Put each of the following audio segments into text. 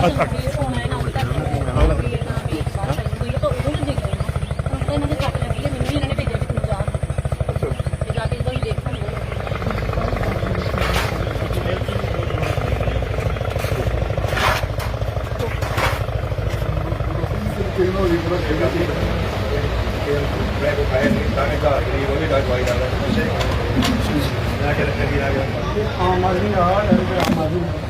ਸੋਨਾ ਇਹਨਾਂ ਨੂੰ ਤਾਂ ਵੀ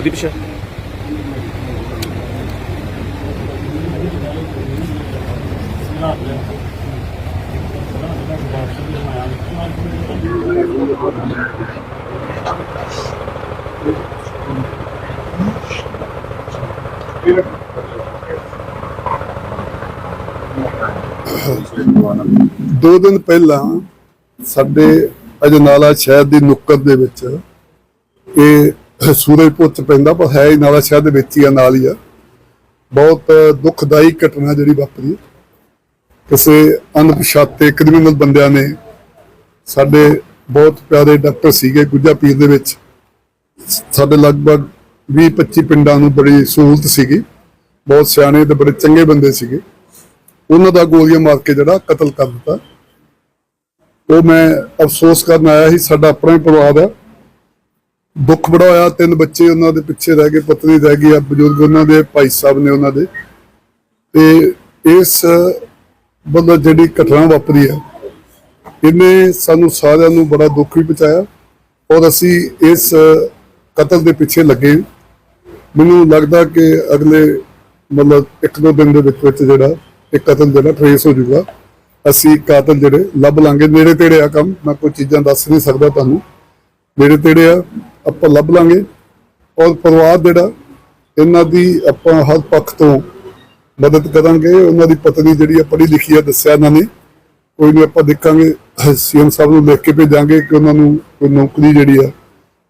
ਪ੍ਰਦੀਪ ਸ਼ਾ ਦੋ ਦਿਨ ਪਹਿਲਾਂ ਸਾਡੇ ਅਜਨਾਲਾ ਸ਼ਹਿਰ ਦੀ ਨੁੱਕਰ ਦੇ ਵਿੱਚ ਇਹ ਸੂਰਜਪੁਰ ਚ ਪੈਂਦਾ, ਪਰ ਹੈ ਹੀ ਨਾਲਾ ਸ਼ਹਿਰ ਦੇ ਵਿੱਚ ਹੀ ਆ, ਨਾਲ ਹੀ ਆ। ਬਹੁਤ ਦੁਖਦਾਈ ਘਟਨਾ ਜਿਹੜੀ ਵਾਪਰੀ। ਕਿਸੇ ਅਣਪਛਾਤੇ ਕ੍ਰਿਮੀਨਲ ਬੰਦਿਆਂ ਨੇ ਸਾਡੇ ਬਹੁਤ ਪਿਆਰੇ ਡਾਕਟਰ ਸੀਗੇ, ਗੁੱਜਾ ਪੀਰ ਦੇ ਵਿੱਚ। ਸਾਡੇ ਲਗਭਗ 20 25 ਪਿੰਡਾਂ ਨੂੰ ਬੜੀ ਸਹੂਲਤ ਸੀਗੀ। ਬਹੁਤ ਸਿਆਣੇ ਤੇ ਬੜੇ ਚੰਗੇ ਬੰਦੇ ਸੀਗੇ। ਉਹਨਾਂ ਦਾ ਗੋਲੀਆਂ ਮਾਰ ਕੇ ਜਿਹੜਾ ਕਤਲ ਕਰ ਦਿੱਤਾ। ਉਹ ਮੈਂ ਅਫਸੋਸ ਕਰਨ ਆਇਆ ਸੀ, ਸਾਡਾ ਆਪਣਾ ਹੀ ਪਰਿਵਾਰ ਹੈ ਦੁੱਖ ਬੜਾ ਹੋਇਆ ਤਿੰਨ ਬੱਚੇ ਉਹਨਾਂ ਦੇ ਪਿੱਛੇ ਰਹਿ ਗਏ, ਪਤਨੀ ਰਹਿ ਗਈ, ਆ ਬਜ਼ੁਰਗ ਉਹਨਾਂ ਦੇ, ਭਾਈ ਸਾਹਿਬ ਨੇ ਉਹਨਾਂ ਦੇ। ਤੇ ਇਸ ਬੰਦਾ ਜਿਹੜੀ ਘਟਨਾ ਵਾਪਰੀ ਹੈ, ਇਹਨੇ ਸਾਨੂੰ ਸਾਰਿਆਂ ਨੂੰ ਬੜਾ ਦੁੱਖ ਵੀ ਪਹੁੰਚਾਇਆ ਔਰ ਅਸੀਂ ਇਸ ਕਤਲ ਦੇ ਪਿੱਛੇ ਲੱਗੇ। ਮੈਨੂੰ ਲੱਗਦਾ ਕਿ ਅਗਲੇ ਮਤਲਬ ਇੱਕ ਦੋ ਦਿਨ ਦੇ ਵਿੱਚ ਵਿੱਚ ਜਿਹੜਾ ਇਹ ਕਤਲ ਜਿਹੜਾ ਟ੍ਰੇਸ ਹੋ ਜਾਊਗਾ, ਅਸੀਂ ਕਾਤਲ ਜਿਹੜੇ ਲੱਭ ਲਾਂਗੇ। ਨੇੜੇ ਤੇੜੇ ਆ ਕੰਮ, ਮੈਂ ਕੋਈ ਚੀਜ਼ਾਂ ਦੱਸ ਨਹੀਂ ਸਕਦਾ ਤੁਹਾਨੂੰ। ਨੇੜੇ ਤੇੜੇ ਆ। ਆਪਾਂ ਲੱਭ ਲਾਂਗੇ। ਔਰ ਪਰਿਵਾਰ ਜਿਹੜਾ, ਇਹਨਾਂ ਦੀ ਆਪਾਂ ਹਰ ਪੱਖ ਤੋਂ ਮਦਦ ਕਰਾਂਗੇ। ਉਹਨਾਂ ਦੀ ਪਤਨੀ ਜਿਹੜੀ ਆ ਪੜ੍ਹੀ ਲਿਖੀ ਆ, ਦੱਸਿਆ ਇਹਨਾਂ ਨੇ। ਕੋਈ ਨਹੀਂ ਆਪਾਂ ਦੇਖਾਂਗੇ, ਸੀਐਮ ਸਾਹਿਬ ਨੂੰ ਲਿਖ ਕੇ ਭੇਜਾਂਗੇ ਕਿ ਉਹਨਾਂ ਨੂੰ ਕੋਈ ਨੌਕਰੀ ਜਿਹੜੀ ਆ,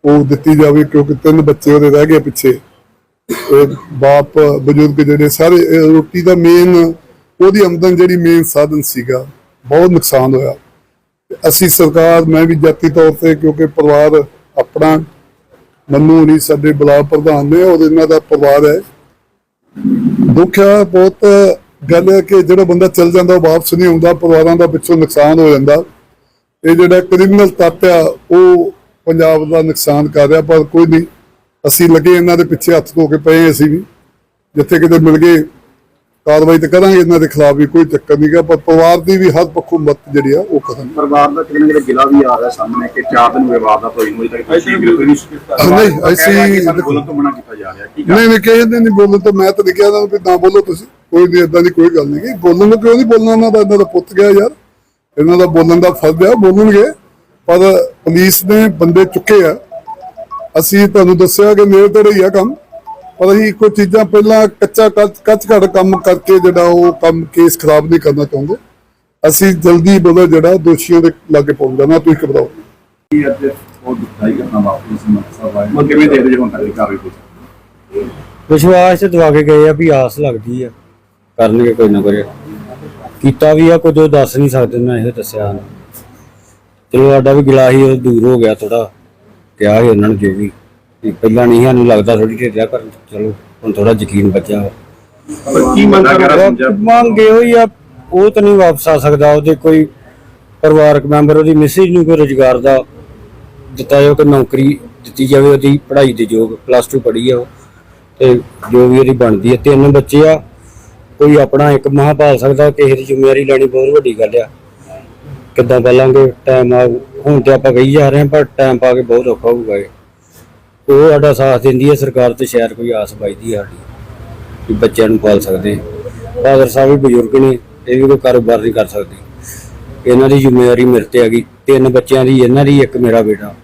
ਉਹ ਦਿੱਤੀ ਜਾਵੇ, ਕਿਉਂਕਿ ਤਿੰਨ ਬੱਚੇ ਉਹਦੇ ਰਹਿ ਗਏ ਪਿੱਛੇ। ਬਾਪ, ਬਜ਼ੁਰਗ ਜਿਹੜੇ ਸਾਰੇ ਰੋਟੀ ਦਾ ਮੇਨ ਉਹਦੀ ਆਮਦਨ ਜਿਹੜੀ ਮੇਨ ਸਾਧਨ ਸੀਗਾ, ਬਹੁਤ ਨੁਕਸਾਨ ਹੋਇਆ। ਅਸੀਂ ਸਰਕਾਰ, ਮੈਂ ਵੀ ਜਾਤੀ ਤੌਰ ਤੇ, ਕਿਉਂਕਿ ਪਰਿਵਾਰ ਆਪਣਾ ਮੰਨੂ ਨਹੀਂ ਸਾਡੇ ਬਲਾਕ ਪ੍ਰਧਾਨ ਨੇ, ਔਰ ਇਹਨਾਂ ਦਾ ਪਰਿਵਾਰ ਹੈ। ਦੁੱਖ ਹੈ, ਬਹੁਤ ਗੱਲ ਹੈ ਕਿ ਜਿਹੜਾ ਬੰਦਾ ਚੱਲ ਜਾਂਦਾ, ਉਹ ਵਾਪਸ ਨਹੀਂ ਆਉਂਦਾ, ਪਰਿਵਾਰਾਂ ਦਾ ਪਿੱਛੋਂ ਨੁਕਸਾਨ ਹੋ ਜਾਂਦਾ। ਇਹ ਜਿਹੜਾ ਕ੍ਰਿਮੀਨਲ ਤੱਤ ਆ, ਉਹ ਪੰਜਾਬ ਦਾ ਨੁਕਸਾਨ ਕਰ ਰਿਹਾ, ਪਰ ਕੋਈ ਨਹੀਂ। ਅਸੀਂ ਲੱਗੇ ਇਹਨਾਂ ਦੇ ਪਿੱਛੇ ਹੱਥ ਧੋ ਕੇ ਪਏ ਅਸੀਂ ਵੀ। ਜਿੱਥੇ ਕਿਤੇ ਮਿਲ ਗਏ ਕਾਰਵਾਈ ਤਾਂ ਕਰਾਂਗੇ ਇਹਨਾਂ ਦੇ ਖਿਲਾਫ ਵੀ ਕੋਈ ਚੱਕਰ ਨਹੀਂ ਗਾ ਪਰ ਪਰਿਵਾਰ ਦੀ ਵੀ ਹਰ ਪੱਖੋਂ ਮਦਦ ਜਿਹੜੀ ਆ ਉਹ ਕਰਾਂਗੇ ਪਰਿਵਾਰ ਦਾ ਕਿਤੇ ਨਾ ਕਿਤੇ ਗਿਲਾ ਵੀ ਆ ਰਿਹਾ ਸਾਹਮਣੇ ਕਿ ਚਾਰ ਦਿਨ ਵਿਵਾਦ ਦਾ ਹੋਈ ਨੂੰ ਤੱਕ ਨਹੀਂ ਨਹੀਂ, ਅਸੀਂ- ਬੋਲਣ ਤੋਂ ਮਨਾ ਕੀਤਾ ਜਾ ਰਿਹਾ। ਕੀ ਨਹੀਂ ਨਹੀਂ ਕਹਿੰਦੇ ਨਹੀਂ ਬੋਲਣ ਤਾਂ ਮੈਂ ਤਾਂ ਲਿਖਿਆ ਇਹਨਾਂ ਨੂੰ ਵੀ ਨਾ ਬੋਲੋ ਤੁਸੀਂ। ਕੋਈ ਨਹੀਂ ਇਦਾਂ ਦੀ ਕੋਈ ਗੱਲ ਨਹੀਂ ਗੀ ਬੋਲਣ ਨੂੰ ਕਿਉਂ ਨਹੀਂ ਬੋਲਣਾ ਇਹਨਾਂ ਦਾ? ਇਹਨਾਂ ਦਾ ਪੁੱਤ ਗਿਆ ਯਾਰ। ਇਹਨਾਂ ਦਾ ਬੋਲਣ ਦਾ ਫਰਜ਼ ਆ ਬੋਲਣਗੇ। ਪਰ ਪੁਲਿਸ ਨੇ ਬੰਦੇ ਚੁੱਕੇ ਆ। ਅਸੀਂ ਤੁਹਾਨੂੰ ਦੱਸਿਆ ਕਿ ਮੇਰੇ ਤੇ ਹੀ ਆ ਕੰਮ। ਪਰ ਅਸੀਂ ਕੋਈ ਚੀਜ਼ਾਂ ਪਹਿਲਾਂ ਕੱਚਾ ਕੱਚ ਕੱਚ ਘੜ ਕੰਮ ਕਰਕੇ ਜਿਹੜਾ ਉਹ ਕੰਮ ਕੇਸ ਖਰਾਬ ਨਹੀਂ ਕਰਨਾ ਚਾਹੁੰਦੇ। ਅਸੀਂ ਜਲਦੀ ਬੋਲੋ ਜਿਹੜਾ ਦੋਸ਼ੀਆਂ ਦੇ ਲਾਗੇ ਪਹੁੰਚ ਜਾਣਾ ਤੁਸੀਂ ਘਬਰਾਓ ਕੀ ਅੱਜ ਉਹ ਦੁਖਦਾਈ ਘਟਨਾ ਵਾਪਰੀ ਸੀ ਮਕਸਦ ਆਇਆ ਉਹ ਕਿਵੇਂ ਦੇ ਰਹੇ ਹੁਣ ਤੱਕ ਕਾਰਵਾਈ ਕੋਈ ਵਿਸ਼ਵਾਸ ਤੇ ਦਵਾ ਕੇ ਗਏ ਆ ਵੀ ਆਸ ਲੱਗਦੀ ਆ। ਕਰਨਗੇ ਕੋਈ ਨਾ ਕੋਈ। ਕੀਤਾ ਵੀ ਆ ਕੁਝ ਉਹ ਦੱਸ ਨਹੀਂ ਸਕਦੇ ਨਾ ਇਹ ਦੱਸਿਆ। ਚਲੋ ਸਾਡਾ ਵੀ ਗਿਲਾ ਉਹ ਦੂਰ ਹੋ ਗਿਆ ਥੋੜਾ ਕਿਹਾ ਸੀ ਉਹਨਾਂ ਨੇ ਜੋ ਵੀ। ਵੀ ਪਹਿਲਾਂ ਨਹੀਂ ਸਾਨੂੰ ਲੱਗਦਾ ਥੋੜੀ ਢੇਰਿਆ ਕਰ ਚਲੋ ਹੁਣ ਥੋੜਾ ਯਕੀਨ ਬਚਿਆ। ਪਰ ਕੀ ਮੰਗਾ ਕਰ ਮੰਗ ਇਹੋ ਹੀ ਆ ਉਹ ਤਾਂ ਨਹੀਂ ਵਾਪਸ ਆ ਸਕਦਾ ਉਹਦੇ ਕੋਈ ਪਰਿਵਾਰਕ ਮੈਂਬਰ ਉਹਦੀ ਮਿਸਿਸ ਨੂੰ ਕੋਈ ਰੁਜ਼ਗਾਰ ਦਾ ਦਿੱਤਾ ਜਾਵੇ ਕੋਈ ਨੌਕਰੀ ਦਿੱਤੀ ਜਾਵੇ ਉਹਦੀ ਪੜ੍ਹਾਈ ਦੇ ਯੋਗ ਪਲੱਸ 2 ਪੜ੍ਹੀ ਆ ਉਹ ਤੇ ਜੋ ਵੀ ਉਹਦੀ ਬਣਦੀ ਹੈ ਤਿੰਨ ਬੱਚੇ ਆ ਕੋਈ ਆਪਣਾ ਇੱਕ ਮਹਾਂ ਪਾਲ ਸਕਦਾ ਕਿਸੇ ਦੀ ਜ਼ਿੰਮੇਵਾਰੀ ਲੈਣੀ ਬਹੁਤ ਵੱਡੀ ਗੱਲ ਆ। ਕਿੱਦਾਂ ਪਾਲਾਂਗੇ ਟਾਈਮ ਆ ਹੁਣ ਤੇ ਆਪਾਂ ਕਹੀ ਜਾ ਰਹੇ ਹਾਂ ਪਰ ਟਾਈਮ ਪਾ ਕੇ ਬਹੁਤ ਔਖਾ ਹੋਊਗਾ ਇਹ। ਉਹ ਸਾਡਾ ਸਾਥ ਦਿੰਦੀ ਹੈ, ਸਰਕਾਰ ਤੇ ਸ਼ਹਿਰ ਕੋਈ ਆਸ ਬਾਈਦੀ ਸਾਡੀ ਕਿ ਬੱਚਿਆਂ ਨੂੰ ਪਾਲ ਸਕਦੇ। ਫਾਦਰ ਸਾਹਿਬ ਵੀ ਬਜ਼ੁਰਗ ਨੇ, ਇਹ ਵੀ ਕੋਈ ਕਾਰੋਬਾਰ ਨਹੀਂ ਕਰ ਸਕਦੇ। ਇਹਨਾਂ ਦੀ ਜ਼ਿੰਮੇਵਾਰੀ ਮੇਰੇ ਤੇ ਹੈਗੀ ਤਿੰਨ ਬੱਚਿਆਂ ਦੀ, ਇਹਨਾਂ ਦੀ, ਇੱਕ ਮੇਰਾ ਬੇਟਾ।